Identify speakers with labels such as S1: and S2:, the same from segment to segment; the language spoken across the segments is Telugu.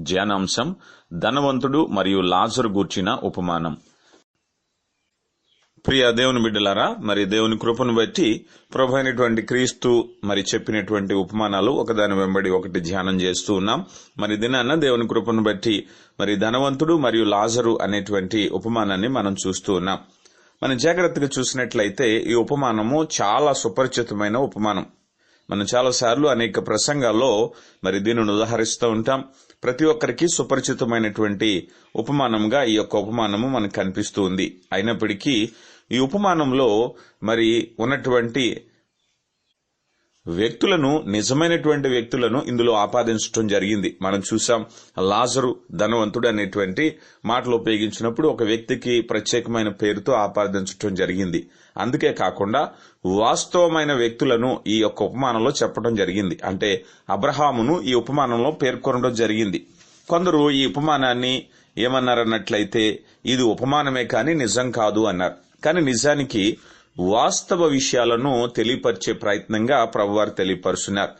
S1: ధ్యానాంశం ధనవంతుడు మరియు లాజరు గూర్చిన ఉపమానం. ప్రియ దేవుని బిడ్డలారా మరి దేవుని కృపను బట్టి ప్రభు అయినటువంటి క్రీస్తు మరి చెప్పినటువంటి ఉపమానాలు ఒకదాని వెంబడి ఒకటి ధ్యానం చేస్తూ ఉన్నాం. మరి దినాన్న దేవుని కృపను బట్టి మరి ధనవంతుడు మరియు లాజరు అనేటువంటి ఉపమానాన్ని మనం చూస్తూ ఉన్నాం. మనం జాగ్రత్తగా చూసినట్లయితే ఈ ఉపమానము చాలా సుపరిచితమైన ఉపమానం. మనం చాలాసార్లు అనేక ప్రసంగాల్లో మరి దీనిని ఉదాహరిస్తూ ఉంటాం. ప్రతి ఒక్కరికి సుపరిచితమైనటువంటి ఉపమానంగా ఈ యొక్క ఉపమానము మనకు కనిపిస్తుంది. అయినప్పటికీ ఈ ఉపమానంలో మరి ఉన్నటువంటి వ్యక్తులను నిజమైనటువంటి వ్యక్తులను ఇందులో ఆపాదించడం జరిగింది. మనం చూసాం లాజరు ధనవంతుడు అనేటువంటి మాటలు ఉపయోగించినప్పుడు ఒక వ్యక్తికి ప్రత్యేకమైన పేరుతో ఆపాదించడం జరిగింది. అందుకే కాకుండా వాస్తవమైన వ్యక్తులను ఈ యొక్క ఉపమానంలో చెప్పడం జరిగింది. అంటే అబ్రహామును ఈ ఉపమానంలో పేర్కొనడం జరిగింది. కొందరు ఈ ఉపమానాన్ని ఏమన్నారన్నట్లయితే ఇది ఉపమానమే కానీ నిజం కాదు అన్నారు. కానీ నిజానికి వాస్తవ విషయాలను తెలియపరిచే ప్రయత్నంగా ప్రభువారు తెలియపరుస్తున్నారు.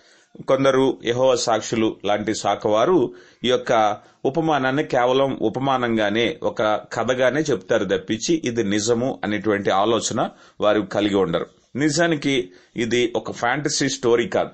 S1: కొందరు యహోవ సాక్షులు లాంటి శాఖవారు ఈ యొక్క ఉపమానాన్ని కేవలం ఉపమానంగానే ఒక కథగానే చెప్తారు తప్పించి ఇది నిజము అనేటువంటి ఆలోచన వారు కలిగి ఉండరు. నిజానికి ఇది ఒక ఫ్యాంటసీ స్టోరీ కాదు.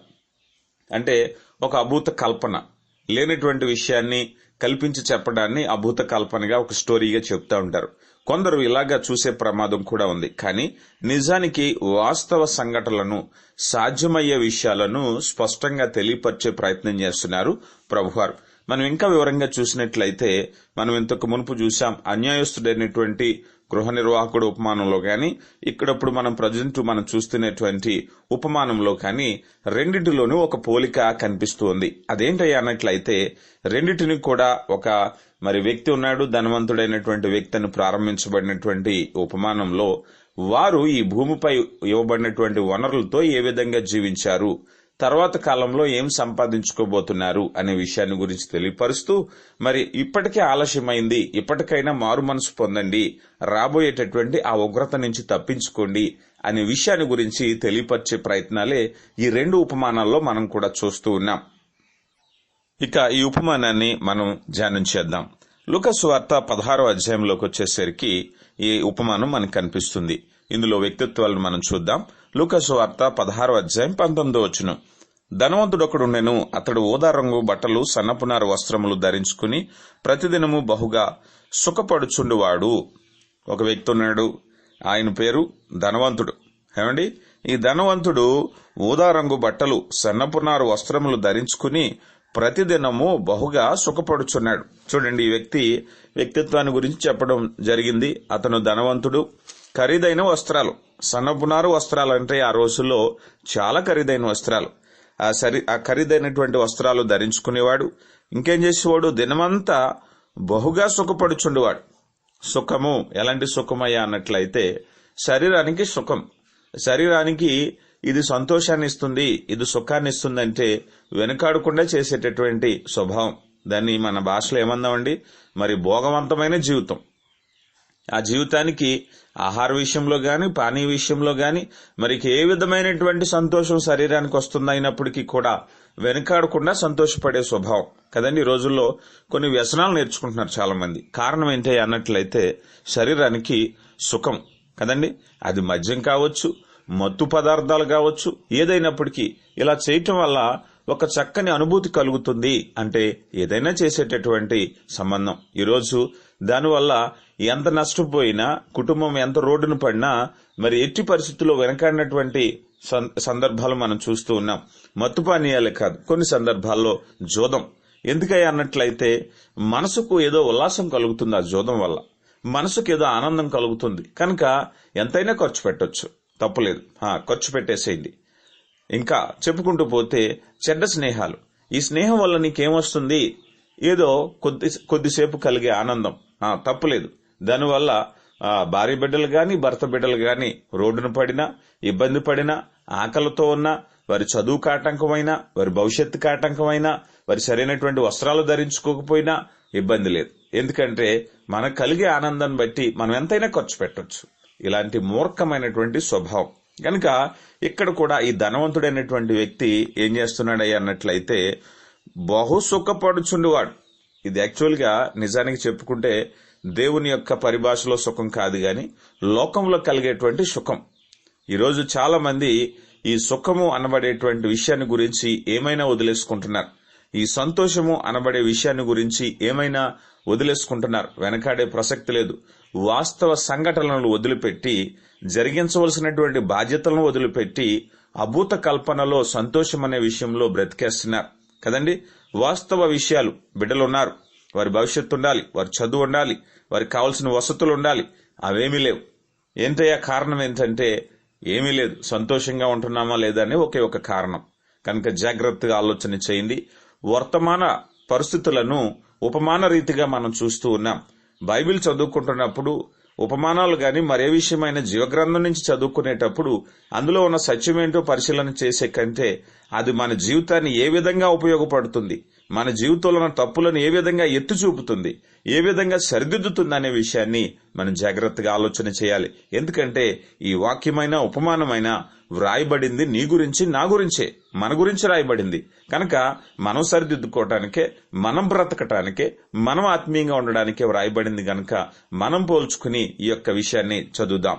S1: అంటే ఒక అభూత కల్పన. లేనటువంటి విషయాన్ని కల్పించి చెప్పడాన్ని అభూత కల్పనగా ఒక స్టోరీగా చెప్తా ఉంటారు. కొందరు ఇలాగా చూసే ప్రమాదం కూడా ఉంది. కానీ నిజానికి వాస్తవ సంఘటనలను సాధ్యమయ్యే విషయాలను స్పష్టంగా తెలియపరిచే ప్రయత్నం చేస్తున్నారు ప్రభువారు. మనం ఇంకా వివరంగా చూసినట్లయితే మనం ఇంతకు మునుపు చూసాం అన్యాయస్తుడైనటువంటి గృహ నిర్వాహకుడు ఉపమానంలో కానీ ఇక్కడప్పుడు మనం ప్రజెంట్ మనం చూస్తున్నటువంటి ఉపమానంలో కానీ రెండింటిలోనూ ఒక పోలిక కనిపిస్తుంది అదేంటయ్యా అన్నట్లయితే రెండింటిని కూడా ఒక మరి వ్యక్తి ఉన్నాడు ధనవంతుడైనటువంటి వ్యక్తిని ప్రారంభించబడినటువంటి ఉపమానంలో వారు ఈ భూమిపై ఇవ్వబడినటువంటి వనరులతో ఏ విధంగా జీవించారు? తర్వాత కాలంలో ఏం సంపాదించుకోబోతున్నారు అనే విషయాన్ని గురించి తెలియపరుస్తూ మరి ఇప్పటికే ఆలస్యమైంది ఇప్పటికైనా మారు మనసు పొందండి రాబోయేటటువంటి ఆ ఉగ్రత నుంచి తప్పించుకోండి అనే విషయాన్ని గురించి తెలియపరిచే ప్రయత్నాలే ఈ రెండు ఉపమానాల్లో మనం కూడా చూస్తూ ఉన్నాం. ఇక ఈ ఉపమానాన్ని మనం ధ్యానం చేద్దాం. లుకస్ వార్త పదహారో అధ్యాయంలోకి వచ్చేసరికి ఈ ఉపమానం మనకు కనిపిస్తుంది. ఇందులో వ్యక్తిత్వాలను మనం చూద్దాం. లూకసు వార్త పదహారో అధ్యాయం పంతొమ్మిదో వచ్చును ధనవంతుడొకడుండెను అతడు ఊదా రంగు బట్టలు సన్నపునార వస్త్రములు ధరించుకుని ప్రతిదినము బహుగా సుఖపడుచుండువాడు. ఒక వ్యక్తి ఉన్నాడు ఆయన పేరు ధనవంతుడు. ఏమండి? ఈ ధనవంతుడు ఊదా రంగు బట్టలు సన్నపునారు వస్త్రములు ధరించుకుని ప్రతిదినము బహుగా సుఖపడుచున్నాడు. చూడండి ఈ వ్యక్తి వ్యక్తిత్వాన్ని గురించి చెప్పడం జరిగింది. అతను ధనవంతుడు ఖరీదైన వస్త్రాలు. సన్నపునారు వస్త్రాలు అంటే ఆ రోజుల్లో చాలా ఖరీదైన వస్త్రాలు. ఆ సరి ఆ ఖరీదైనటువంటి వస్త్రాలు ధరించుకునేవాడు. ఇంకేం చేసేవాడు? దినమంతా బహుగా సుఖపడుచుండేవాడు. సుఖము ఎలాంటి సుఖమయ్యా అన్నట్లయితే శరీరానికి సుఖం. శరీరానికి ఇది సంతోషాన్ని ఇస్తుంది ఇది సుఖాన్ని ఇస్తుందంటే వెనుకాడకుండా చేసేటటువంటి స్వభావం. దాన్ని మన భాషలో ఏమందామండి? మరి భోగవంతమైన జీవితం. ఆ జీవితానికి ఆహార విషయంలో గాని పానీయ విషయంలో గాని మరికి ఏ విధమైనటువంటి సంతోషం శరీరానికి వస్తుందైనప్పటికీ కూడా వెనుకాడకుండా సంతోషపడే స్వభావం. కదండి ఈ రోజుల్లో కొన్ని వ్యసనాలు నేర్చుకుంటున్నారు చాలా మంది కారణం ఏంటి అన్నట్లయితే శరీరానికి సుఖం. కదండి అది మద్యం కావచ్చు మత్తు పదార్థాలు కావచ్చు ఏదైనప్పటికీ ఇలా చేయటం వల్ల ఒక చక్కని అనుభూతి కలుగుతుంది అంటే ఏదైనా చేసేటటువంటి సంబంధం. ఈరోజు దానివల్ల ఎంత నష్టపోయినా కుటుంబం ఎంత రోడ్డును పడినా మరి ఎట్టి పరిస్థితుల్లో వెనకాడినటువంటి సందర్భాలు మనం చూస్తూ ఉన్నాం. మత్తు పానీయాలే కాదు కొన్ని సందర్భాల్లో జోదం. ఎందుకయ్యా అన్నట్లయితే మనసుకు ఏదో ఉల్లాసం కలుగుతుంది ఆ జోదం వల్ల. మనసుకు ఏదో ఆనందం కలుగుతుంది. కనుక ఎంతైనా ఖర్చు పెట్టొచ్చు. తప్పులేదు. ఖర్చు పెట్టేసేయండి. ఇంకా చెప్పుకుంటూ పోతే చెడ్డ స్నేహాలు. ఈ స్నేహం వల్ల నీకేమొస్తుంది? ఏదో కొద్ది కొద్దిసేపు కలిగే ఆనందం. తప్పులేదు. దానివల్ల భార్య బిడ్డలు కానీ భర్త బిడ్డలు కానీ రోడ్డును పడినా ఇబ్బంది పడినా ఆకలితో ఉన్నా వారి చదువుకు ఆటంకమైనా వారి భవిష్యత్తుకు ఆటంకమైనా వారి సరైనటువంటి వస్త్రాలు ధరించుకోకపోయినా ఇబ్బంది లేదు. ఎందుకంటే మనకు కలిగే ఆనందాన్ని బట్టి మనం ఎంతైనా ఖర్చు పెట్టవచ్చు ఇలాంటి మూర్ఖమైనటువంటి స్వభావం. కనుక ఇక్కడ కూడా ఈ ధనవంతుడైనటువంటి వ్యక్తి ఏం చేస్తున్నాడయ్యా అన్నట్లయితే బహు సుఖపడుచుండేవాడు ఇది యాక్చువల్గా నిజానికి చెప్పుకుంటే దేవుని యొక్క పరిభాషలో సుఖం కాదు గాని లోకంలో కలిగేటువంటి సుఖం. ఈరోజు చాలా మంది ఈ సుఖము అనబడేటువంటి విషయాన్ని గురించి ఏమైనా వదిలేసుకుంటున్నారు. ఈ సంతోషము అనబడే విషయాన్ని గురించి ఏమైనా వదిలేసుకుంటున్నారు. వెనకాడే ప్రసక్తి లేదు. వాస్తవ సంఘటనలను వదిలిపెట్టి జరిగించవలసినటువంటి బాధ్యతలను వదిలిపెట్టి అభూత కల్పనలో సంతోషం అనే విషయంలో బ్రతికేస్తున్నారు. కదండి? వాస్తవ విషయాలు బిడ్డలు ఉన్నారు. వారి భవిష్యత్తు ఉండాలి వారి చదువు ఉండాలి వారికి కావాల్సిన వసతులు ఉండాలి. అవేమీ లేవు. ఏంటయ్యా కారణం ఏంటంటే ఏమీ లేదు. సంతోషంగా ఉంటున్నామా లేదా అనే ఒకే ఒక కారణం. కనుక జాగ్రత్తగా ఆలోచన చేయండి. వర్తమాన పరిస్థితులను ఉపమాన రీతిగా మనం చూస్తూ ఉన్నాం. బైబిల్ చదువుకుంటున్నప్పుడు ఉపమానాలు గాని మరే విషయమైన జీవగ్రంథం నుంచి చదువుకునేటప్పుడు అందులో ఉన్న సత్యమేంటో పరిశీలన చేసే కంటే అది మన జీవితాన్ని ఏ విధంగా ఉపయోగపడుతుంది? మన జీవితంలో ఉన్న తప్పులను ఏ విధంగా ఎత్తి చూపుతుంది ఏ విధంగా సరిదిద్దుతుంది అనే విషయాన్ని మనం జాగ్రత్తగా ఆలోచన చేయాలి. ఎందుకంటే ఈ వాక్యమైన ఉపమానమైన వ్రాయబడింది నీ గురించి నా గురించే మన గురించి రాయబడింది. కనుక మనం సరిదిద్దుకోవటానికే మనం బ్రతకటానికే మనం ఆత్మీయంగా ఉండడానికే వ్రాయబడింది కనుక మనం పోల్చుకుని ఈ యొక్క విషయాన్ని చదువుదాం.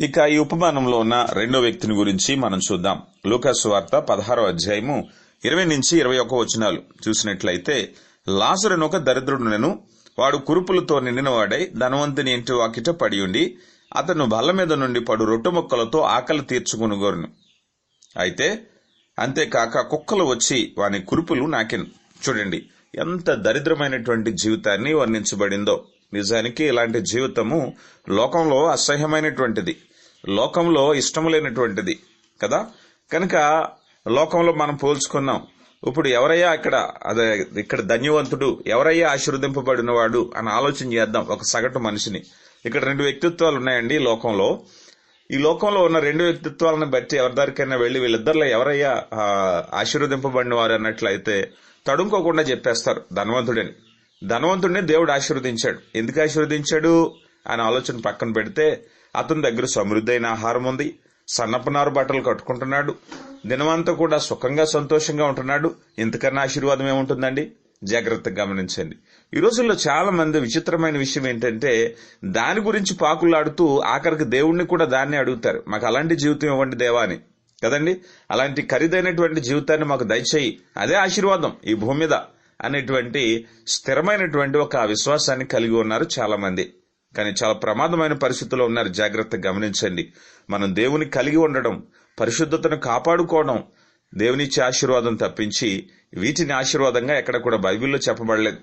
S1: ఇక ఈ ఉపమానంలో ఉన్న రెండో వ్యక్తిని గురించి మనం చూద్దాం. లూకాసు వార్త పదహారో అధ్యాయము ఇరవై నుంచి ఇరవై ఒక వచనాలు చూసినట్లయితే లాజరును ఒక దరిద్రుడునను వాడు కురుపులతో నిండినవాడై ధనవంతుని ఇంటి వాకిట పడి ఉండి అతను బల్ల మీద నుండి పడు రొట్టె ముక్కలతో ఆకలి తీర్చుకునుగోరును అయితే అంతేకాక కుక్కలు వచ్చి వాని కురుపులు నాకెను. చూడండి ఎంత దరిద్రమైనటువంటి జీవితాన్ని వర్ణించబడిందో. నిజానికి ఇలాంటి జీవితము లోకంలో అసహ్యమైనటువంటిది. లోకంలో ఇష్టం లేనటువంటిది కదా? కనుక లోకంలో మనం పోల్చుకున్నాం. ఇప్పుడు ఎవరయ్యా ఇక్కడ? అదే ఇక్కడ ధన్యవంతుడు. ఎవరయ్యా ఆశీర్వదింపబడినవాడు అని ఆలోచన చేద్దాం ఒక సగటు మనిషిని. ఇక్కడ రెండు వ్యక్తిత్వాలు ఉన్నాయండి ఈ లోకంలో. ఈ లోకంలో ఉన్న రెండు వ్యక్తిత్వాలను బట్టి ఎవరి దారికైనా వెళ్ళి వీళ్ళిద్దరిలో ఎవరయ్యా ఆశీర్వదింపబడిన వారు అన్నట్లయితే తడుముకోకుండా చెప్పేస్తారు ధనవంతుడని. ధనవంతుడిని దేవుడు ఆశీర్వదించాడు. ఎందుకు ఆశీర్వదించాడు? అనే ఆలోచన పక్కన పెడితే అతని దగ్గర సమృద్ధైన ఆహారం ఉంది. సన్నపునారు బట్టలు కట్టుకుంటున్నాడు. దినమంతా కూడా సుఖంగా సంతోషంగా ఉంటున్నాడు. ఇంతకన్నా ఆశీర్వాదం ఏముంటుందండి? జాగ్రత్తగా గమనించండి. ఈ రోజుల్లో చాలా మంది విచిత్రమైన విషయం ఏంటంటే దాని గురించి పాకులాడుతూ ఆఖరికి దేవుణ్ణి కూడా దాన్ని అడుగుతారు. మాకు అలాంటి జీవితం ఇవ్వండి దేవా అని. కదండి? అలాంటి ఖరీదైనటువంటి జీవితాన్ని మాకు దయచేయి. అదే ఆశీర్వాదం ఈ భూమి మీద అనేటువంటి స్థిరమైనటువంటి ఒక విశ్వాసాన్ని కలిగి ఉన్నారు చాలా మంది కానీ చాలా ప్రమాదమైన పరిస్థితుల్లో ఉన్నారు. జాగ్రత్తగా గమనించండి. మనం దేవుని కలిగి ఉండడం పరిశుద్ధతను కాపాడుకోవడం దేవునిచ్చే ఆశీర్వాదం తప్పించి వీటిని ఆశీర్వాదంగా ఎక్కడ కూడా బైబిల్లో చెప్పబడలేదు.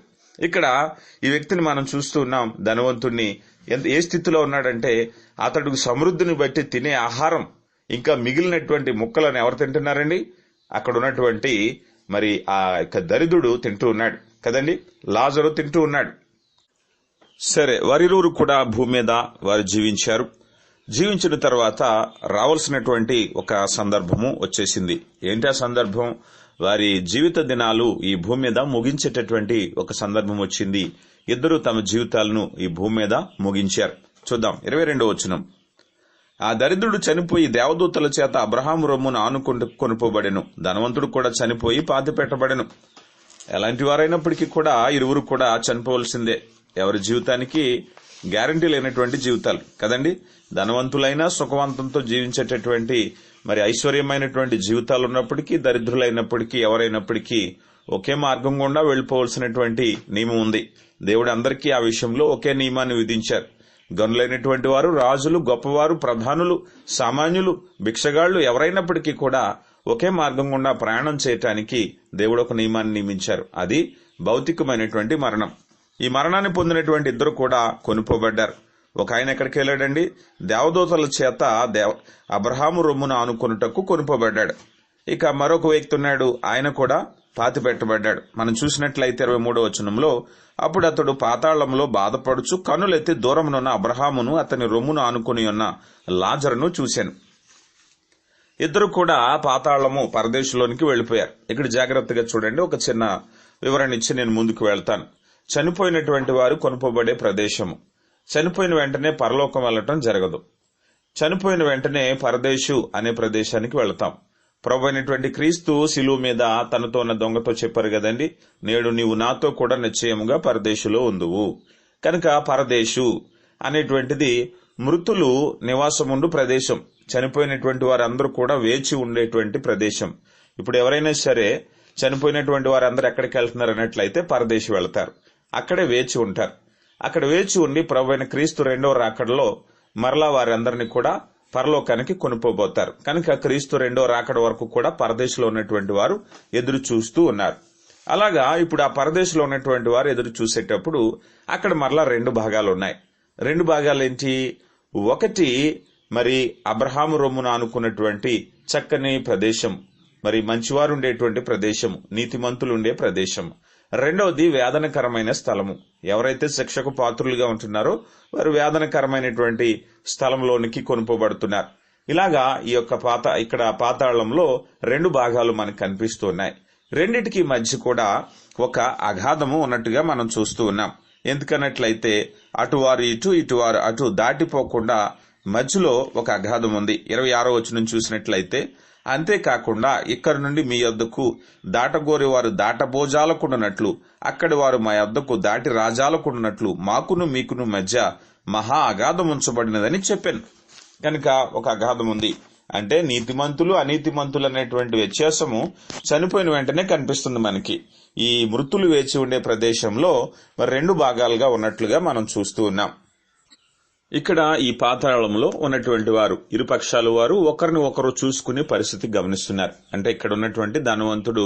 S1: ఇక్కడ ఈ వ్యక్తిని మనం చూస్తూ ఉన్నాం. ధనవంతుణ్ణి. ఏ స్థితిలో ఉన్నాడంటే అతడు సమృద్ధిని బట్టి తినే ఆహారం ఇంకా మిగిలినటువంటి ముక్కలను ఎవరు తింటున్నారండి? అక్కడ ఉన్నటువంటి మరి ఆ యొక్క దరిద్రుడు తింటూ ఉన్నాడు కదండి? లాజరు తింటూ ఉన్నాడు. సరే వారిరువురు కూడా భూమి మీద వారు జీవించారు. జీవించిన తర్వాత రావాల్సినటువంటి ఒక సందర్భము వచ్చేసింది. ఏంటి ఆ సందర్భం? వారి జీవిత దినాలు ఈ భూమి మీద ముగించేటటువంటి ఒక సందర్భం వచ్చింది. ఇద్దరు తమ జీవితాలను ఈ భూమి మీద ముగించారు. చూద్దాం ఇరవై రెండో వచనం. ఆ దరిద్రుడు చనిపోయి దేవదూతల చేత అబ్రహాం రొమ్మును ఆనుకుంటూ కొనుపోబడెను. ధనవంతుడు కూడా చనిపోయి పాతి పెట్టబడెను ఎలాంటి వారైనప్పటికీ కూడా ఇరువురు కూడా చనిపోవలసిందే. ఎవరి జీవితానికి గ్యారంటీ లేనటువంటి జీవితాలు. కదండి? ధనవంతులైనా సుఖవంతంతో జీవించేటటువంటి మరి ఐశ్వర్యమైనటువంటి జీవితాలు ఉన్నప్పటికీ దరిద్రులైనప్పటికీ ఎవరైనప్పటికీ ఒకే మార్గం గుండా వెళ్ళిపోవలసినటువంటి నియమం ఉంది. దేవుడు అందరికీ ఆ విషయంలో ఒకే నియమాన్ని విధించారు. గనులైనటువంటి వారు రాజులు గొప్పవారు ప్రధానులు సామాన్యులు భిక్షగాళ్ళు ఎవరైనప్పటికీ కూడా ఒకే మార్గం గుండా ప్రయాణం చేయటానికి దేవుడు ఒక నియమాన్ని నియమించారు. అది భౌతికమైనటువంటి మరణం. ఈ మరణాన్ని పొందినటువంటి ఇద్దరు కూడా కొనుపోబడ్డారు. ఒక ఆయన ఎక్కడికి వెళ్ళాడండి? దేవదూతల చేత దేవ అబ్రహాము రొమ్మును ఆనుకొనుటకు కొనుపోబడ్డాడు. ఇక మరొక వ్యక్తి ఉన్నాడు ఆయన కూడా పాతి పెట్టబడ్డాడు మనం చూసినట్లయితే ఇరవై మూడో వచనంలో అప్పుడు అతడు పాతాళంలో బాధపడుచు కనులెత్తి దూరమునున్న అబ్రహామును అతని రొమ్మును ఆనుకుని ఉన్న లాజర్ను చూశాను. ఇద్దరు కూడా పాతాళము పరదేశంలోనికి వెళ్ళిపోయారు. ఇక్కడ జాగ్రత్తగా చూడండి ఒక చిన్న వివరణ ఇచ్చి నేను ముందుకు వెళ్తాను. చనిపోయినటువంటి వారు కొనుపబడే ప్రదేశము. చనిపోయిన వెంటనే పరలోకం వెళ్ళటం జరగదు. చనిపోయిన వెంటనే పరదేశు అనే ప్రదేశానికి వెళతాం. ప్రభు అయినటువంటి క్రీస్తు శిలువ మీద తనతో ఉన్న దొంగతో చెప్పారు కదండి నేడు నీవు నాతో కూడా నిశ్చయముగా పరదేశులో ఉందువు. కనుక పరదేశు అనేటువంటిది మృతులు నివాసముండు ప్రదేశం. చనిపోయినటువంటి వారందరూ కూడా వేచి ఉండేటువంటి ప్రదేశం. ఇప్పుడు ఎవరైనా సరే చనిపోయినటువంటి వారందరూ ఎక్కడికి వెళ్తున్నారు అన్నట్లయితే పరదేశి వెళ్తారు. అక్కడే వేచి ఉంటారు. అక్కడ వేచి ఉండి ప్రభు అయిన క్రీస్తు రెండవ రాకడలో మరలా వారందరినీ కూడా పరలోకానికి కొనుక్కోబోతారు కనుక క్రీస్తు రెండో రాకడ వరకు కూడా పరదేశంలో ఉన్నటువంటి వారు ఎదురు చూస్తూ ఉన్నారు. అలాగా ఇప్పుడు ఆ పరదేశంలో ఉన్నటువంటి వారు ఎదురు చూసేటప్పుడు అక్కడ మరలా రెండు భాగాలు ఉన్నాయి. రెండు భాగాలు ఏంటి? ఒకటి మరి అబ్రహాము రొమ్మున అనుకున్నటువంటి చక్కని ప్రదేశం. మరి మంచివారు ఉండేటువంటి ప్రదేశం నీతిమంతులు ఉండే ప్రదేశం రెండవది వేదనకరమైన స్థలము. ఎవరైతే శిక్షకు పాత్రులుగా ఉంటున్నారో వారు వేదనకరమైనటువంటి స్థలంలోనికి కొనుపబడుతున్నారు. ఇలాగా ఈ యొక్క పాత ఇక్కడ పాతాళంలో రెండు భాగాలు మనకు కనిపిస్తున్నాయి. రెండిటికి మధ్య కూడా ఒక అగాధము ఉన్నట్టుగా మనం చూస్తూ ఉన్నాం. ఎందుకన్నట్లయితే అటువారు ఇటు ఇటువారు అటు దాటిపోకుండా మధ్యలో ఒక అగాధం ఉంది. ఇరవై ఆరో వచ్చిన చూసినట్లయితే అంతేకాకుండా ఇక్కడి నుండి మీ యొద్దకు దాటగోరి వారు దాటబోజాలకుండానట్లు అక్కడి వారు మా యొద్దకు దాటి రాజాలకుండానట్లు మాకును మీకును మధ్య మహా అగాధం ఉంచబడినదని చెప్పాను. కనుక ఒక అగాధం ఉంది అంటే నీతిమంతులు అనీతిమంతులు అనేటువంటి వ్యత్యాసము చనిపోయిన వెంటనే కనిపిస్తుంది మనకి. ఈ మృతులు వేచి ఉండే ప్రదేశంలో మరి రెండు భాగాలుగా ఉన్నట్లుగా మనం చూస్తూ ఉన్నాం. ఇక్కడ ఈ పాతాళంలో ఉన్నటువంటి వారు ఇరుపక్షాల వారు ఒకరిని ఒకరు చూసుకునే పరిస్థితి గమనిస్తున్నారు. అంటే ఇక్కడ ఉన్నటువంటి ధనవంతుడు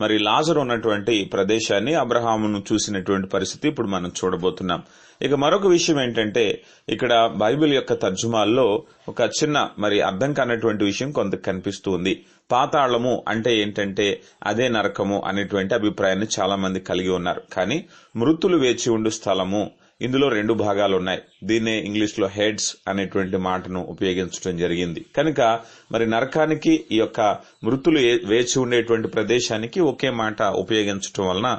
S1: మరి లాజర్ ఉన్నటువంటి ప్రదేశాన్ని అబ్రహామును చూసినటువంటి పరిస్థితి ఇప్పుడు మనం చూడబోతున్నాం. ఇక మరొక విషయం ఏంటంటే ఇక్కడ బైబిల్ యొక్క తర్జుమాల్లో ఒక చిన్న మరి అర్థం కానటువంటి విషయం కొంత కనిపిస్తూ ఉంది పాతాళము అంటే ఏంటంటే అదే నరకము అనేటువంటి అభిప్రాయాన్ని చాలా మంది కలిగి ఉన్నారు. కానీ మృతులు వేచి ఉండు స్థలము ఇందులో రెండు భాగాలు ఉన్నాయి దీన్నే ఇంగ్లీష్లో హెడ్స్ అనేటువంటి మాటను ఉపయోగించడం జరిగింది. కనుక మరి నరకానికి ఈ యొక్క మృతులు వేచి ఉండేటువంటి ప్రదేశానికి ఒకే మాట ఉపయోగించడం వలన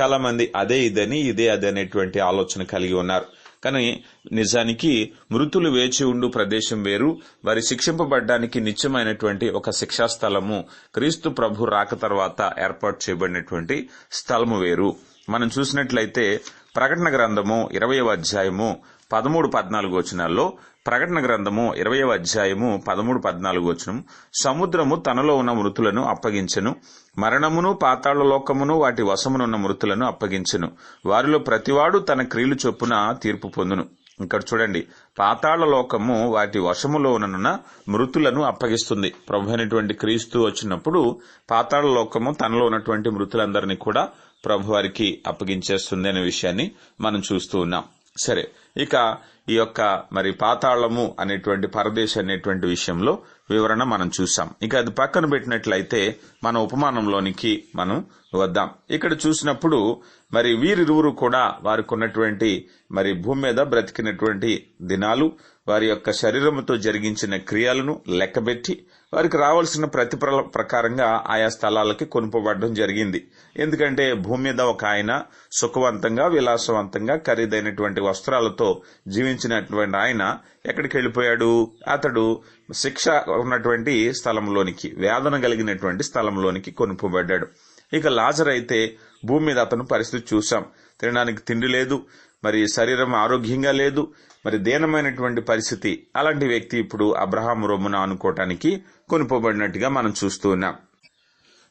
S1: చాలా మంది అదే ఇదని ఇదే అదే అనేటువంటి ఆలోచన కలిగి ఉన్నారు. కానీ నిజానికి మృతులు వేచి ఉండు ప్రదేశం వేరు వారి శిక్షింపబడ్డానికి నిత్యమైనటువంటి ఒక శిక్షా స్థలము క్రీస్తు ప్రభు రాక తర్వాత ఏర్పాటు చేయబడినటువంటి స్థలము వేరు. మనం చూసినట్లయితే ప్రకటన గ్రంథము ఇరవయవ అధ్యాయము పదమూడు పద్నాలుగు వచనాల్లో ప్రకటన గ్రంథము ఇరవయవ అధ్యాయము పదమూడు పద్నాలుగు వచనం సముద్రము తనలో ఉన్న మృతులను అప్పగించెను మరణమును పాతాళ లోకమును వాటి వశమునున్న మృతులను అప్పగించెను. వారిలో ప్రతివాడు తన క్రియలు చొప్పున తీర్పు పొందును. ఇక్కడ చూడండి పాతాళ లోకము వాటి వశములో ఉన్న మృతులను అప్పగిస్తుంది. ప్రభు అయినటువంటి క్రీస్తు వచ్చినప్పుడు పాతాళ లోకము తనలో ఉన్నటువంటి మృతులందరినీ కూడా ప్రభువారికి అప్పగించేస్తుంది అనే విషయాన్ని మనం చూస్తూ ఉన్నాం. సరే ఇక ఈ యొక్క మరి పాతాళము అనేటువంటి పరదేశ్ అనేటువంటి విషయంలో వివరణ మనం చూసాం ఇక అది పక్కన పెట్టినట్లయితే మన ఉపమానంలోనికి మనం వద్దాం. ఇక్కడ చూసినప్పుడు మరి వీరిరువురు కూడా వారికి ఉన్నటువంటి మరి భూమి మీద బ్రతికినటువంటి దినాలు వారి యొక్క శరీరముతో జరిగించిన క్రియలను లెక్కబెట్టి వారికి రావాల్సిన ప్రతిఫల ప్రకారంగా ఆయా స్థలాలకి కొనుపబడడం జరిగింది. ఎందుకంటే భూమి మీద ఒక ఆయన సుఖవంతంగా విలాసవంతంగా ఖరీదైనటువంటి వస్త్రాలతో జీవించినటువంటి ఆయన ఎక్కడికి వెళ్ళిపోయాడు? అతడు శిక్ష ఉన్నటువంటి స్థలంలోనికి వేదన కలిగినటువంటి స్థలంలోనికి కొనుపబడ్డాడు. ఇక లాజర్ అయితే భూమి మీద అతను పరిస్థితి చూసాం తినడానికి తిండి లేదు. మరి శరీరం ఆరోగ్యంగా లేదు. మరి దీనమైనటువంటి పరిస్థితి. అలాంటి వ్యక్తి ఇప్పుడు అబ్రహాం రొమ్మున అనుకోవటానికి కొనుపబడినట్టుగా మనం చూస్తూ ఉన్నాం.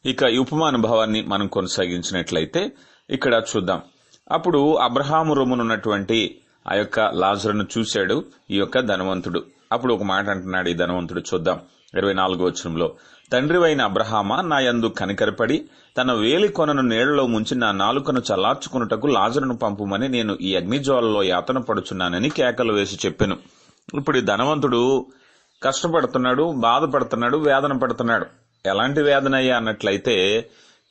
S1: ఇక ఈ ఉపమానుభవాన్ని మనం కొనసాగించినట్లయితే ఇక్కడ చూద్దాం. అప్పుడు అబ్రహాము రొమ్మునున్నటువంటి ఆ యొక్క లాజరును చూశాడు ఈ యొక్క ధనవంతుడు. అప్పుడు ఒక మాట అంటున్నాడు ఈ ధనవంతుడు. చూద్దాం. ఇరవై నాలుగో వచనంలో తండ్రివైన అబ్రహామా నా యందు కనికరపడి తన వేలి కొనను నీళ్ళలో ముంచి నా నాలుకను చల్లార్చుకున్నటకు లాజరును పంపుమని నేను ఈ అగ్నిజ్వాలలో యాతన పడుచున్నానని కేకలు వేసి చెప్పాను. ఇప్పుడు ఈ ధనవంతుడు కష్టపడుతున్నాడు బాధపడుతున్నాడు వేదన పడుతున్నాడు. ఎలాంటి వేదన అయ్యా అన్నట్లయితే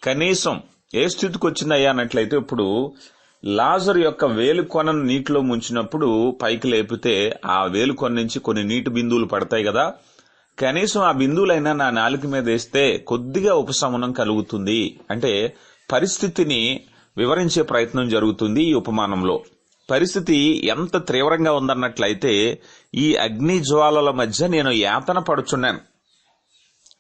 S1: కనీసం ఏ స్థితికి వచ్చిందయ్యా అన్నట్లయితే ఇప్పుడు లాజర్ యొక్క వేలుకొనను నీటిలో ముంచినప్పుడు పైకి లేపితే ఆ వేలుకొన నుంచి కొన్ని నీటి బిందువులు పడతాయి కదా కనీసం ఆ బిందువులైనా నా నాలుక మీద వేస్తే కొద్దిగా ఉపశమనం కలుగుతుంది అంటే పరిస్థితిని వివరించే ప్రయత్నం జరుగుతుంది ఈ ఉపమానంలో. పరిస్థితి ఎంత తీవ్రంగా ఉందన్నట్లయితే ఈ అగ్ని జ్వాలల మధ్య నేను యాతన పడుచున్నాను.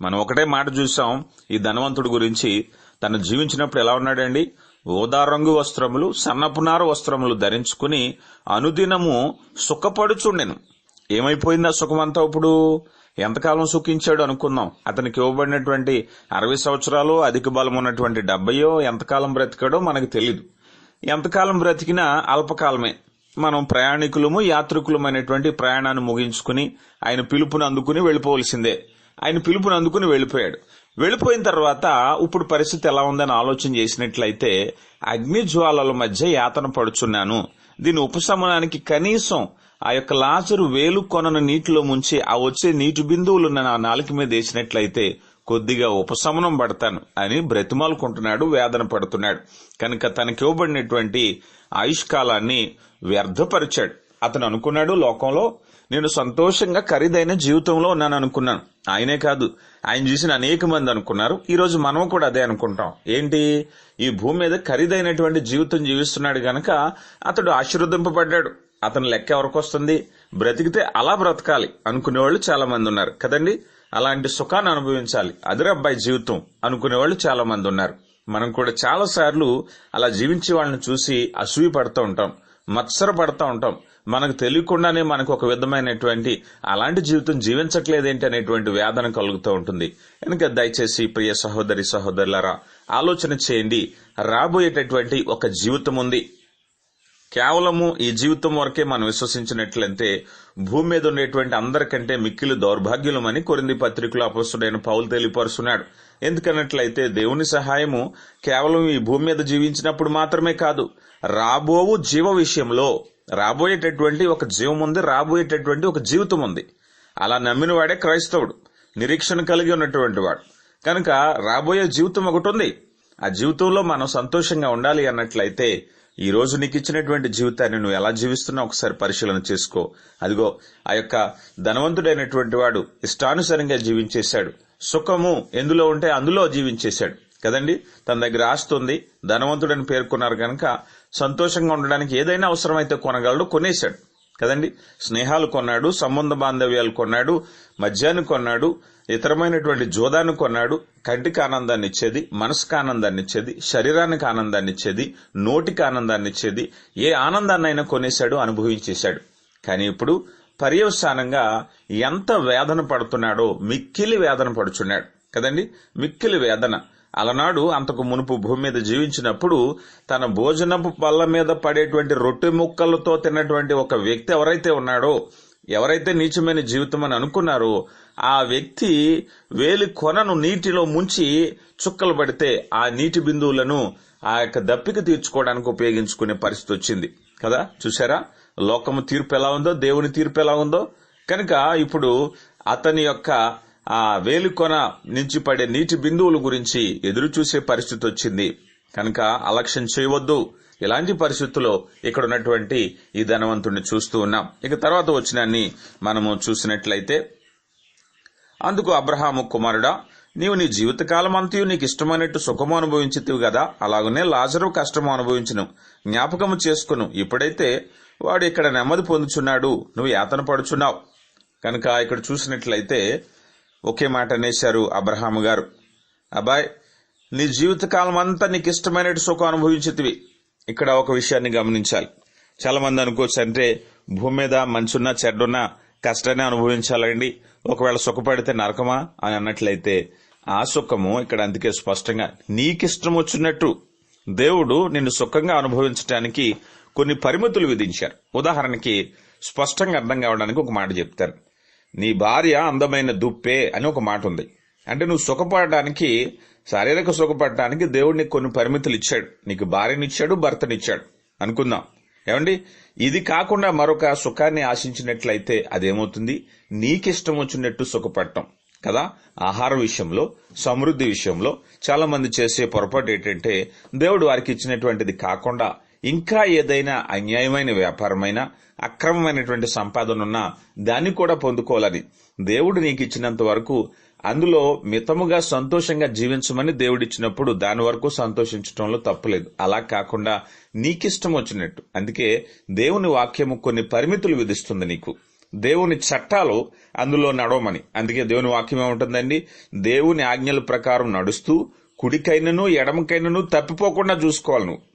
S1: మనం ఒకటే మాట చూసాం ఈ ధనవంతుడి గురించి. తను జీవించినప్పుడు ఎలా ఉన్నాడండి? ఓదా రంగు వస్త్రములు సన్నపునారు వస్త్రములు ధరించుకుని అనుదినము సుఖపడుచుండెను. ఏమైపోయింది సుఖమంతా ఇప్పుడు? ఎంతకాలం సుఖించాడు అనుకుందాం. అతనికి ఇవ్వబడినటువంటి అరవై సంవత్సరాలు అధిక బలం ఉన్నటువంటి డెబ్బయో ఎంతకాలం బ్రతికాడో మనకు తెలియదు ఎంతకాలం బ్రతికినా అల్పకాలమే. మనం ప్రయాణికులము యాత్రికులమైనటువంటి ప్రయాణాన్ని ముగించుకుని ఆయన పిలుపుని అందుకుని వెళ్ళిపోవలసిందే. ఆయన పిలుపుని అందుకుని వెళ్ళిపోయాడు. వెళ్ళిపోయిన తర్వాత ఇప్పుడు పరిస్థితి ఎలా ఉందని ఆలోచన చేసినట్లయితే అగ్ని జ్వాలల మధ్య యాతన పడుచున్నాను. దీని ఉపశమనానికి కనీసం ఆ యొక్క లాజరు వేలు కొనను నీటిలో ముంచి ఆ వచ్చే నీటి బిందువులు నా నాలుక మీద వేసినట్లయితే కొద్దిగా ఉపశమనం పడతాను అని బ్రతిమాలుకుంటున్నాడు వేదన పడుతున్నాడు. కనుక తనకి ఇవ్వబడినటువంటి ఆయుష్కాలాన్ని వ్యర్థపరిచాడు. అతను అనుకున్నాడు లోకంలో నేను సంతోషంగా ఖరీదైన జీవితంలో ఉన్నాను అనుకున్నాను. ఆయనే కాదు ఆయన చూసిన అనేక మంది అనుకున్నారు. ఈ రోజు మనం కూడా అదే అనుకుంటాం. ఏంటి? ఈ భూమి మీద ఖరీదైనటువంటి జీవితం జీవిస్తున్నాడు గనక అతడు ఆశీర్వదింపబడ్డాడు. అతని లెక్క ఎవరికి వస్తుంది? బ్రతికితే అలా బ్రతకాలి అనుకునేవాళ్ళు చాలా మంది ఉన్నారు. కదండి? అలాంటి సుఖాన్ని అనుభవించాలి. అదిరబ్బాయి జీవితం అనుకునేవాళ్ళు చాలా మంది ఉన్నారు. మనం కూడా చాలా సార్లు అలా జీవించే వాళ్ళని చూసి అసూయ పడుతూ ఉంటాం. మత్సర పడుతూ ఉంటాం. మనకు తెలియకుండానే మనకు ఒక విధమైనటువంటి అలాంటి జీవితం జీవించట్లేదేంటి అనేటువంటి వేదన కలుగుతూ ఉంటుంది. కనుక దయచేసి ప్రియ సహోదరి సహోదరులారా ఆలోచన చేయండి. రాబోయేటటువంటి ఒక జీవితం ఉంది. కేవలము ఈ జీవితం వరకే మనం విశ్వసించినట్లయితే భూమి మీద ఉండేటువంటి అందరికంటే మిక్కిలి దౌర్భాగ్యులమని కొరింది పత్రికలో అపస్తుడైన పౌలు తెలియపరుస్తున్నాడు. ఎందుకన్నట్లయితే దేవుని సహాయము కేవలం ఈ భూమి మీద జీవించినప్పుడు మాత్రమే కాదు రాబోవు జీవ విషయంలో రాబోయేటటువంటి ఒక జీవం ఉంది రాబోయేటటువంటి ఒక జీవితం ఉంది. అలా నమ్మిన వాడే క్రైస్తవుడు నిరీక్షణ కలిగి ఉన్నటువంటి వాడు. కనుక రాబోయే జీవితం ఒకటి ఉంది. ఆ జీవితంలో మనం సంతోషంగా ఉండాలి అన్నట్లయితే ఈ రోజు నీకు ఇచ్చినటువంటి జీవితాన్ని నువ్వు ఎలా జీవిస్తున్నా ఒకసారి పరిశీలన చేసుకో. అదిగో ఆ యొక్క ధనవంతుడైనటువంటి వాడు ఇష్టానుసారంగా జీవించేశాడు. సుఖము ఎందులో ఉంటే అందులో జీవించేశాడు. కదండి? తన దగ్గర ఆస్తుంది ధనవంతుడని పేర్కొన్నారు కనుక సంతోషంగా ఉండడానికి ఏదైనా అవసరమైతే కొనగలడు కొనేశాడు. కదండి? స్నేహాలు కొన్నాడు సంబంధ బాంధవ్యాలు కొన్నాడు మద్యాన్ని కొన్నాడు ఇతరమైనటువంటి జోదాన్ని కొన్నాడు కంటికి ఆనందాన్ని ఇచ్చేది మనసుకు ఆనందాన్ని ఇచ్చేది శరీరానికి ఆనందాన్ని ఇచ్చేది నోటికి ఆనందాన్ని ఇచ్చేది ఏ ఆనందాన్నైనా కొనేశాడు అనుభవించేశాడు. కానీ ఇప్పుడు పర్యవసానంగా ఎంత వేదన పడుతున్నాడో మిక్కిలి వేదన పడుచున్నాడు. కదండి? మిక్కిలి వేదన. అలనాడు అంతకు మునుపు భూమి మీద జీవించినప్పుడు తన భోజనపు పళ్ళ మీద పడేటువంటి రొట్టె ముక్కలతో తిన్నటువంటి ఒక వ్యక్తి ఎవరైతే ఉన్నాడో ఎవరైతే నీచమైన జీవితం అని అనుకున్నారో ఆ వ్యక్తి వేలి కొనను నీటిలో ముంచి చుక్కలు పడితే ఆ నీటి బిందువులను ఆ యొక్క దప్పిక తీర్చుకోవడానికి ఉపయోగించుకునే పరిస్థితి వచ్చింది. కదా? చూసారా లోకము తీర్పు ఎలా ఉందో దేవుని తీర్పు ఎలా ఉందో? కనుక ఇప్పుడు అతని యొక్క ఆ వేలుకొన నుంచి పడే నీటి బిందువుల గురించి ఎదురుచూసే పరిస్థితి వచ్చింది. కనుక అలక్ష్యం చేయవద్దు. ఇలాంటి పరిస్థితుల్లో ఇక్కడ ఉన్నటువంటి ఈ ధనవంతుడిని చూస్తూ ఉన్నాం. ఇక తర్వాత వచ్చినాన్ని మనము చూసినట్లయితే అందుకు అబ్రహాము కుమారుడా నీవు నీ జీవితకాలం అంతయు నీకు ఇష్టమైనట్టు సుఖము అనుభవించితివి కదా అలాగనే లాజరు కష్టము అనుభవించును. జ్ఞాపకము చేసుకును. ఇప్పుడైతే వాడు ఇక్కడ నెమ్మది పొందుచున్నాడు. నువ్వు యాతన పడుచున్నావు. కనుక ఇక్కడ చూసినట్లయితే ఒకే మాట అనేశారు అబ్రహాము గారు. అబ్బాయ్ నీ జీవితకాలం అంతా నీకు ఇష్టమైన సుఖం అనుభవించితివి ఇక్కడ ఒక విషయాన్ని గమనించాలి. చాలా మంది అనుకోవచ్చు అంటే భూమి మీద మంచున్నా చెడ్డున్నా కష్టాన్ని అనుభవించాలండి. ఒకవేళ సుఖపడితే నరకమా అని అన్నట్లయితే ఆ సుఖము ఇక్కడ అందుకే స్పష్టంగా నీకిష్టం వచ్చినట్టు దేవుడు నిన్ను సుఖంగా అనుభవించడానికి కొన్ని పరిమితులు విధించారు. ఉదాహరణకి స్పష్టంగా అర్థం కావడానికి ఒక మాట చెప్తారు. నీ భార్య అందమైన దుప్పే అని ఒక మాట ఉంది. అంటే నువ్వు సుఖపడడానికి శారీరక సుఖపడటానికి దేవుడు నీకు కొన్ని పరిమితులు ఇచ్చాడు. నీకు భార్యనిచ్చాడు భర్తనిచ్చాడు. అనుకుందాం. ఏమండి? ఇది కాకుండా మరొక సుఖాన్ని ఆశించినట్లయితే అదేమవుతుంది? నీకిష్టం వచ్చినట్టు సుఖపడటం. కదా? ఆహార విషయంలో సమృద్ధి విషయంలో చాలా మంది చేసే పొరపాటు ఏంటంటే దేవుడు వారికి ఇచ్చినటువంటిది కాకుండా ఇంకా ఏదైనా అన్యాయమైన వ్యాపారమైన అక్రమమైనటువంటి సంపాదన ఉన్నా దాన్ని కూడా పొందుకోవాలని దేవుడు నీకు ఇచ్చినంత వరకు అందులో మితముగా సంతోషంగా జీవించమని దేవుడిచ్చినప్పుడు దాని వరకు సంతోషించడంలో తప్పులేదు. అలా కాకుండా నీకిష్టం వచ్చినట్టు. అందుకే దేవుని వాక్యము కొన్ని పరిమితులు విధిస్తుంది నీకు. దేవుని చట్టాలు అందులో నడవమని. అందుకే దేవుని వాక్యం ఏముంటుందండి? దేవుని ఆజ్ఞల ప్రకారం నడుస్తూ కుడికైనను ఎడమకైనను తప్పిపోకుండా చూసుకోవాలి నువ్వు.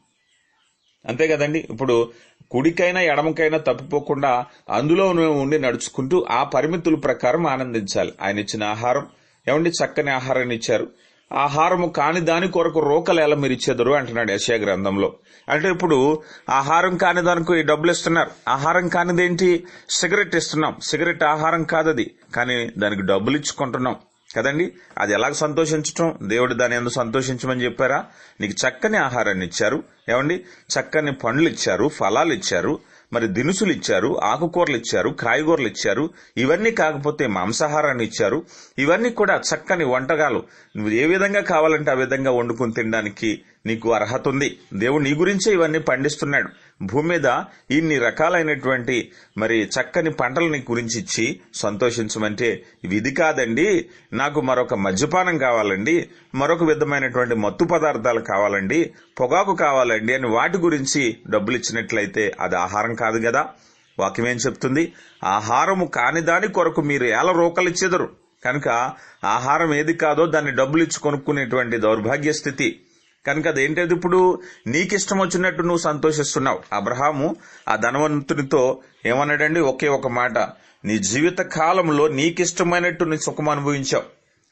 S1: అంతే కదండి? ఇప్పుడు కుడికైనా ఎడమకైనా తప్పిపోకుండా అందులో ఉండి నడుచుకుంటూ ఆ పరిమితుల ప్రకారం ఆనందించాలి. ఆయన ఇచ్చిన ఆహారం. ఏమండి? చక్కని ఆహారాన్ని ఇచ్చారు. ఆహారము కాని దాని కొరకు రోకలు ఎలా మీరు ఇచ్చేదరు? అంటున్నాడు యశా గ్రంథంలో. అంటే ఇప్పుడు ఆహారం కాని దానికి డబ్బులు ఇస్తున్నారు. ఆహారం కానిదేంటి? సిగరెట్ ఇస్తున్నాం. సిగరెట్ ఆహారం కాదది. కానీ దానికి డబ్బులు ఇచ్చుకుంటున్నాం. కదండి? అది ఎలాగ సంతోషించటం? దేవుడు దాని ఎందుకు సంతోషించమని చెప్పారా? నీకు చక్కని ఆహారాన్ని ఇచ్చారు. ఏమండి? చక్కని పండ్లు ఇచ్చారు ఫలాలు ఇచ్చారు మరి దినుసులు ఇచ్చారు ఆకుకూరలు ఇచ్చారు కాయగూరలు ఇచ్చారు. ఇవన్నీ కాకపోతే మాంసాహారాన్ని ఇచ్చారు. ఇవన్నీ కూడా చక్కని వంటకాలు. నువ్వు ఏ విధంగా కావాలంటే ఆ విధంగా వండుకుని తినడానికి నీకు అర్హత ఉంది. దేవుడు నీ గురించే ఇవన్నీ పండిస్తున్నాడు. భూమి మీద ఇన్ని రకాలైనటువంటి మరి చక్కని పంటలని గురించిచ్చి గురించి ఇచ్చి సంతోషించమంటే విధి ఇది కాదండి. నాకు మరొక మద్యపానం కావాలండి. మరొక విధమైనటువంటి మత్తు పదార్థాలు కావాలండి. పొగాకు కావాలండి అని వాటి గురించి డబ్బులు ఇచ్చినట్లయితే అది ఆహారం కాదు కదా వాక్యం ఏం చెప్తుంది? ఆహారము కాని దాని కొరకు మీరు ఎలా రోకలు ఇచ్చెదరు కనుక ఆహారం ఏది కాదో దాన్ని డబ్బులు ఇచ్చి కొనుక్కునేటువంటి దౌర్భాగ్య స్థితి కనుక అదేంటది ఇప్పుడు? నీకిష్టం వచ్చినట్టు నువ్వు సంతోషిస్తున్నావు. అబ్రహాము ఆ ధనవంతునితో ఏమన్నాడండి? ఒకే ఒక మాట. నీ జీవిత కాలంలో నీకిష్టమైనట్టు నీ సుఖం అనుభవించావు.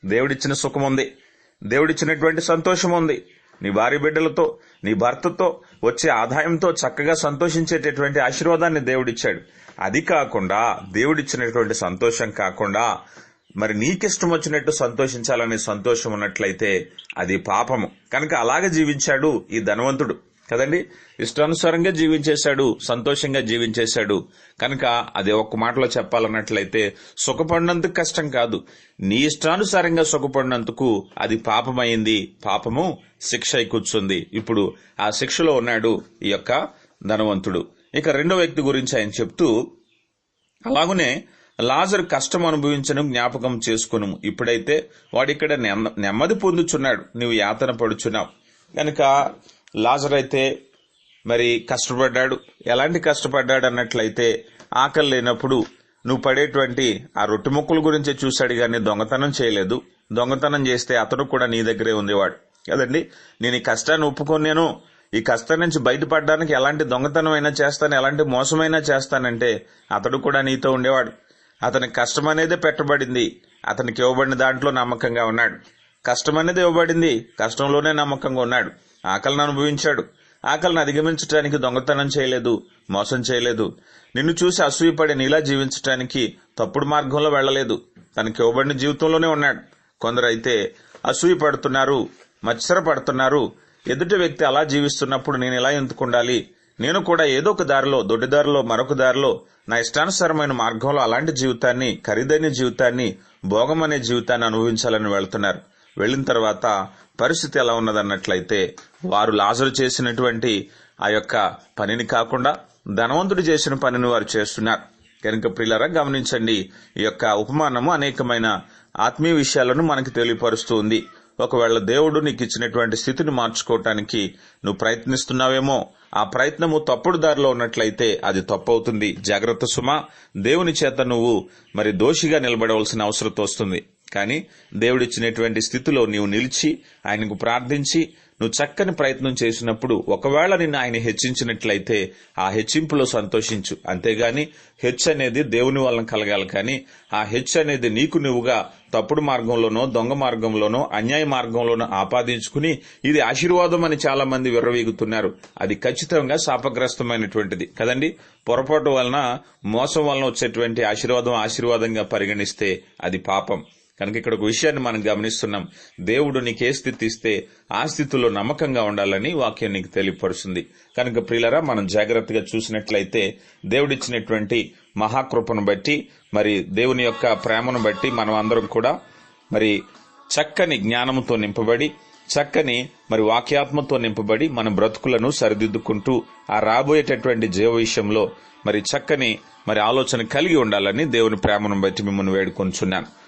S1: దేవుడిచ్చిన సుఖం ఉంది. దేవుడిచ్చినటువంటి సంతోషం ఉంది. నీ భార్య బిడ్డలతో నీ భర్తతో వచ్చే ఆదాయంతో చక్కగా సంతోషించేటటువంటి ఆశీర్వాదాన్ని దేవుడిచ్చాడు. అది కాకుండా దేవుడిచ్చినటువంటి సంతోషం కాకుండా మరి నీకిష్టం వచ్చినట్టు సంతోషించాలనే సంతోషం ఉన్నట్లయితే అది పాపము. కనుక అలాగే జీవించాడు ఈ ధనవంతుడు. కదండి? ఇష్టానుసారంగా జీవించేశాడు సంతోషంగా జీవించేశాడు. కనుక అది ఒక్క మాటలో చెప్పాలన్నట్లయితే సుఖపడినందుకు కష్టం కాదు. నీ ఇష్టానుసారంగా సుఖపడినందుకు అది పాపమైంది పాపము శిక్ష కూర్చుంది ఇప్పుడు ఆ శిక్షలో ఉన్నాడు ఈ యొక్క ధనవంతుడు. ఇక రెండో వ్యక్తి గురించి ఆయన చెప్తూ అలాగనే లాజర్ కష్టం అనుభవించను జ్ఞాపకం చేసుకును. ఇప్పుడైతే వాడిక్కడ నెమ్మ- నెమ్మది పొందుచున్నాడు. నువ్వు యాతన పడుచున్నావు. కనుక లాజర్ అయితే మరి కష్టపడ్డాడు. ఎలాంటి కష్టపడ్డాడు అన్నట్లయితే ఆకలి లేనప్పుడు నువ్వు పడేటువంటి ఆ రొట్టె ముక్కల గురించే చూశాడు కానీ దొంగతనం చేయలేదు. దొంగతనం చేస్తే అతడు కూడా నీ దగ్గరే ఉండేవాడు. కదండి? నేను ఈ కష్టాన్ని ఒప్పుకొన్నాను. ఈ కష్టం నుంచి బయటపడడానికి ఎలాంటి దొంగతనం అయినా చేస్తాను ఎలాంటి మోసమైనా చేస్తానంటే అతడు కూడా నీతో ఉండేవాడు. అతనికి కష్టం అనేది పెట్టబడింది. అతనికి ఇవ్వబడిన దాంట్లో నమ్మకంగా ఉన్నాడు. కష్టం అనేది ఇవ్వబడింది. కష్టంలోనే నమ్మకంగా ఉన్నాడు. ఆకలిని అనుభవించాడు. ఆకలిని అధిగమించడానికి దొంగతనం చేయలేదు. మోసం చేయలేదు. నిన్ను చూసి అసూయపడి నీలా జీవించడానికి తప్పుడు మార్గంలో వెళ్ళలేదు. తనకి ఇవ్వబడిన జీవితంలోనే ఉన్నాడు. కొందరైతే అసూయ పడుతున్నారు మత్సర పడుతున్నారు ఎదుటి వ్యక్తి అలా జీవిస్తున్నప్పుడు నేను ఎలా ఎందుకుండాలి నేను కూడా ఏదో ఒక దారిలో దొడ్డి దారిలో మరొక దారిలో నా ఇష్టానుసారమైన మార్గంలో అలాంటి జీవితాన్ని ఖరీదైన జీవితాన్ని భోగమనే జీవితాన్ని అనుభవించాలని వెళ్తున్నారు. వెళ్ళిన తర్వాత పరిస్థితి ఎలా ఉన్నదన్నట్లయితే వారు లాజరు చేసినటువంటి ఆ యొక్క పనిని కాకుండా ధనవంతుడు చేసిన పనిని వారు చేస్తున్నారు. కనుక ప్రియులరా గమనించండి ఈ యొక్క ఉపమానము అనేకమైన ఆత్మీయ విషయాలను మనకు తెలియపరుస్తూ ఉంది. ఒకవేళ దేవుడు నీకు ఇచ్చినటువంటి స్థితిని మార్చుకోవటానికి నువ్వు ప్రయత్నిస్తున్నావేమో ఆ ప్రయత్నము తప్పుడు దారిలో ఉన్నట్లయితే అది తప్పవుతుంది. జాగ్రత్త సుమ. దేవుని చేత నువ్వు మరి దోషిగా నిలబడవలసిన అవసరం వస్తుంది కానీ దేవుడిచ్చినటువంటి స్థితిలో నీవు నిలిచి ఆయనకు ప్రార్థించి నువ్వు చక్కని ప్రయత్నం చేసినప్పుడు ఒకవేళ నిన్ను ఆయన హెచ్చించినట్లయితే ఆ హెచ్చింపులో సంతోషించు. అంతేగాని హెచ్ అనేది దేవుని వలన కలగాలి కానీ ఆ హెచ్ అనేది నీకు నువ్వుగా తప్పుడు మార్గంలోనో దొంగ మార్గంలోనో అన్యాయ మార్గంలోనో ఆపాదించుకుని ఇది ఆశీర్వాదం అని చాలా మంది విర్రవీగుతున్నారు. అది ఖచ్చితంగా శాపగ్రస్తమైనటువంటిది. కదండి? పొరపాటు వలన మోసం వలన వచ్చేటువంటి ఆశీర్వాదం ఆశీర్వాదంగా పరిగణిస్తే అది పాపం. కనుక ఇక్కడ ఒక విషయాన్ని మనం గమనిస్తున్నాం. దేవుడు నీకే స్థితి ఇస్తే ఆ స్థితిలో నమ్మకంగా ఉండాలని వాక్యం నీకు తెలియపరుస్తుంది. కనుక ప్రియులరా మనం జాగ్రత్తగా చూసినట్లయితే దేవుడిచ్చినటువంటి మహాకృపను బట్టి మరి దేవుని యొక్క ప్రేమను బట్టి మనం అందరం కూడా మరి చక్కని జ్ఞానముతో నింపబడి చక్కని మరి వాక్యాత్మతో నింపబడి మన బ్రతుకులను సరిదిద్దుకుంటూ ఆ రాబోయేటటువంటి జీవ విషయంలో మరి చక్కని మరి ఆలోచన కలిగి ఉండాలని దేవుని ప్రేమను బట్టి మిమ్మల్ని వేడుకొంచున్నాను.